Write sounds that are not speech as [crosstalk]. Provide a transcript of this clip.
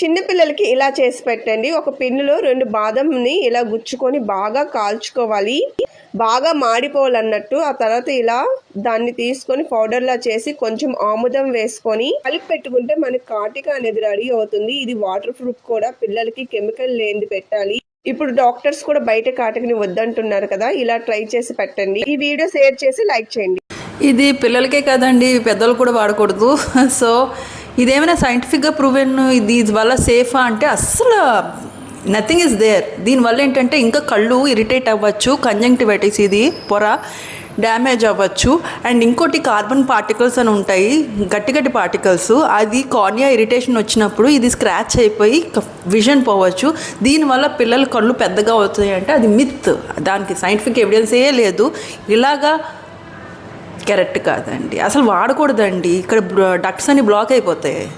చిన్నపిల్లలకి ఇలా చేసి పెట్టండి. ఒక పిన్నులో రెండు బాదంని ఇలా గుచ్చుకొని బాగా కాల్చుకోవాలి. బాగా మాడిపోవాలన్నట్టు ఆ తర్వాత ఇలా దాన్ని తీసుకొని పౌడర్లా చేసి కొంచెం ఆముదం వేసుకొని కలిపి పెట్టుకుంటే మనకి కాటిక అనేది రెడీ అవుతుంది. ఇది వాటర్ ప్రూఫ్ కూడా పిల్లలకి కెమికల్ లేనిది పెట్టాలి. ఇప్పుడు డాక్టర్స్ కూడా బయట కాటికని వద్దంటున్నారు కదా ఇలా ట్రై చేసి పెట్టండి. ఈ వీడియో షేర్ చేసి లైక్ చేయండి. ఇది పిల్లలకే కదండి పెద్దలు కూడా వాడకూడదు. [laughs] సో ఇదేమైనా సైంటిఫిక్గా ప్రూవెన్ ఇది వల్ల సేఫా అంటే అస్సలు నథింగ్ ఇస్ దేర్ దీనివల్ల ఏంటంటే ఇంకా కళ్ళు ఇరిటేట్ అవ్వచ్చు కంజంక్టివైటిస్ ఇది పొర డ్యామేజ్ అవ్వచ్చు. అండ్ ఇంకోటి కార్బన్ పార్టికల్స్ అని ఉంటాయి గట్టి గట్టి పార్టికల్స్ అది కార్నియా ఇరిటేషన్ వచ్చినప్పుడు ఇది స్క్రాచ్ అయిపోయి విజన్ పోవచ్చు. దీనివల్ల పిల్లల కళ్ళు పెద్దగా అవుతాయి అంటే అది మిత్ దానికి సైంటిఫిక్ ఎవిడెన్సే లేదు. ఇలాగా కరెక్ట్ కాదండి. అసలు వాడకూడదండి. ఇక్కడ డక్స్ అన్ని బ్లాక్ అయిపోతాయి.